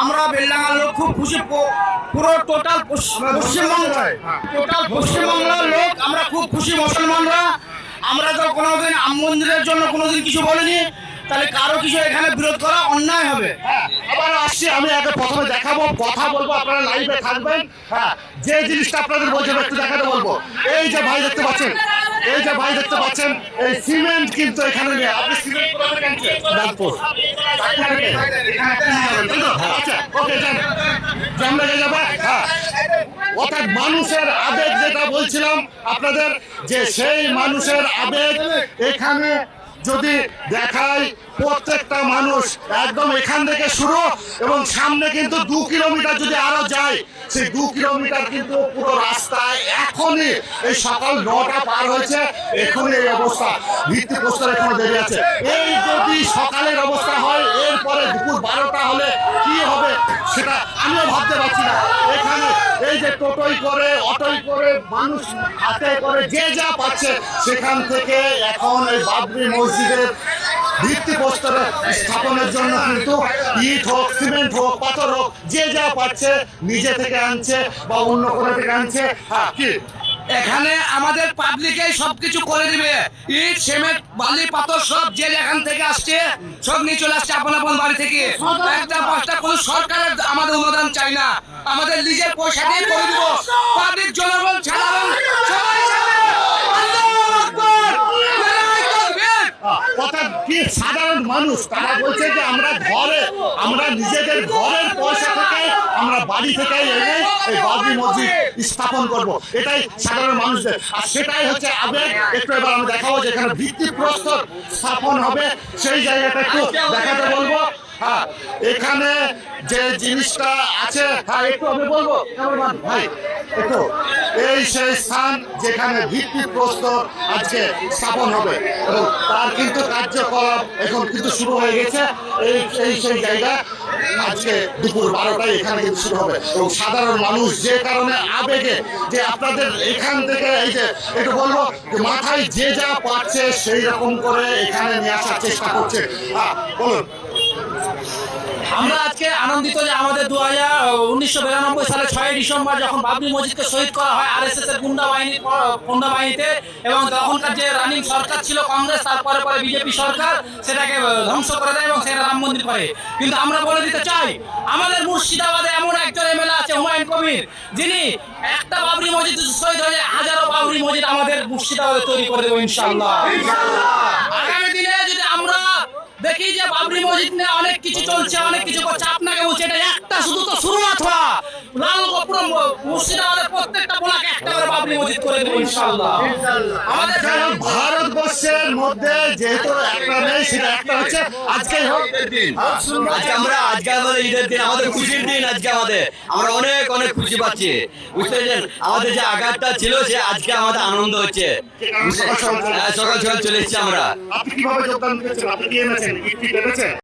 আমরা বেলডাঙ্গার লোক খুব খুশি পুরো টোটাল পশ্চিমবঙ্গ টোটাল পশ্চিমবাংলার লোক আমরা খুব খুশি মুসলমানরা। আমরা তো কোনোদিন রাম মন্দিরের জন্য কোনোদিন কিছু বলিনি। তাহলে কারও কিছু এখানে বিরোধ করা অন্যায় হবে? হ্যাঁ, আবার আসছি আমি আগে প্রথমে দেখাবো কথা বলব আপনারা লাইভে থাকবেন। হ্যাঁ যে জিনিসটা আপনাদের বলছেন একটু দেখাতে বলব। এই যে ভাই দেখতে পাচ্ছেন? এই যে ভাই দেখতে পাচ্ছেন এই সিমেন্ট কিন্তু এখানে নেই। আপনি সিমেন্ট কোথা থেকে আনছেন? নাগপুর আচ্ছা হ্যাঁ। অর্থাৎ মানুষের আবেগ যেটা বলছিলাম আপনাদের যে সেই মানুষের আবেগ এখানে যদি দেখায় প্রত্যেকটা মানুষ একদম এখান থেকে শুরু এবং সামনে কিন্তু দু কিলোমিটার যদি আরও যায়, সেই দু কিলোমিটার কিন্তু পুরো রাস্তায় এখনই এই সকাল নটা পার হয়েছে, এখনই এই অবস্থা। ভিত্তি প্রস্তর এখনও দেরি আছে। এই যদি সকালের অবস্থা হয়, এরপরে সেটা আমিও ভাবতে পারছি না। এখানে এই যে টোটোই করে, অটোই করে, মানুষ হাতে করে, যে যা পাচ্ছে, সেখান থেকে এখন এই বাবরি মসজিদের ভিত্তি প্রস্তর স্থাপনের জন্য কিন্তু ইট হোক, সিমেন্ট হোক, পাথর হোক, যে যা পাচ্ছে, নিজে থেকে আনছে বা অন্য কোনো থেকে আনছে। হ্যাঁ কি? এখানে আমাদের পাবলিকেই সবকিছু করে দিবে। ইট, সিমেন্ট, বালি, পাথর সব যে যেখান থেকে আসছে, সব নিয়ে চলে আসছে আপন আপন বাড়ি থেকে। একটা পাঁচটা কোনো সরকারের আমাদের অনুদান চাই না। আমাদের নিজের পয়সা দিয়ে করে দিব। পাবলিক জনগণ কি সাধারণ মানুষ, তারা বলছে যে আমরা ঘরে, আমরা নিজেদের ঘরের পয়সা থেকে আমরা বাড়ি থেকে এনে এই বাবরি মসজিদ স্থাপন করব। এটাই সাধারণ মানুষদের। আর সেটাই হচ্ছে আবেগ। একটু এবার আমি দেখাবো যে এখানে ভিত্তি প্রস্তর স্থাপন হবে। সেই জায়গাটা একটু দেখাতে বলব। হ্যাঁ এখানে যে জিনিসটা আছে হ্যাঁ একটু আমি বলব? ভাই একটু। এই সেই স্থান যেখানে ভিত্তি প্রস্তর আজকে স্থাপন হবে। এবং তার কিন্তু কার্যকলাপ এখন কিন্তু শুরু হয়ে গেছে। এই সেই সেই জায়গা। আজকে দুপুর বারোটায় এখানে কিন্তু শুরু হবে। এবং সাধারণ মানুষ যে কারণে আবেগে যে আপনাদের এখান থেকে এই যে একটু বলব যে মাথায় যে যা পাচ্ছে সেই রকম করে এখানে নিয়ে আসার চেষ্টা করছে। বলুন। আমরা আনন্দিত যে আমাদের দু হাজার উনিশশো বিরানব্বই সালে ছয় ডিসেম্বর যখন বাবরি মসজিদকে শহীদ করা হয় আর এস এস এর গুন্ডা বাহিনী গুন্ডা বাহিনীতে এবং তখনকার যে রানিং সরকার ছিল কংগ্রেস তারপরে পরে বিজেপি সরকার সেটাকে ধ্বংস করে দেয় এবং সেটা রাম মন্দির করে। কিন্তু আমরা বলে দিতে চাই আমাদের মুর্শিদাবাদে এমন একজন এমএলএ আছে হুমায়ুন কবির যিনি একটা বাবরি মসজিদ শহীদ হয়ে হাজারো বাবরি মসজিদ আমাদের মুর্শিদাবাদে তৈরি করে দেবো ইনশাল্লাহ আগামী দিনে বাবরি মসজিদ নিয়ে অনেক কিছু চলছে অনেক কিছু করছে। আপনাকে বলছে এটা একটা শুধু তো শুরুয়াত হওয়া লাল মুর্শিদাবাদের প্রত্যেকটা বোলাকে একটা করে বাবরি মসজিদ করে দেবো ইনশাআল্লাহ। আমাদের ভারতবর্ষের মধ্যে যেহেতু একটা নেই সেটা একটা হচ্ছে আজকেই হোক। আজকে আমরা আজকে আমাদের ঈদের দিন আমাদের খুশির দিন আজকে আমাদের। আমরা অনেক অনেক খুশি পাচ্ছি। বুঝতে পেরেছেন? আমাদের যে আঘাতটা ছিল সে আজকে আমাদের আনন্দ হচ্ছে। সকাল সকাল চলে এসেছি আমরা। আপনি কীভাবে যোগদান দিয়েছেন? আপনি কি এনেছেন? ইট টিট এনেছেন?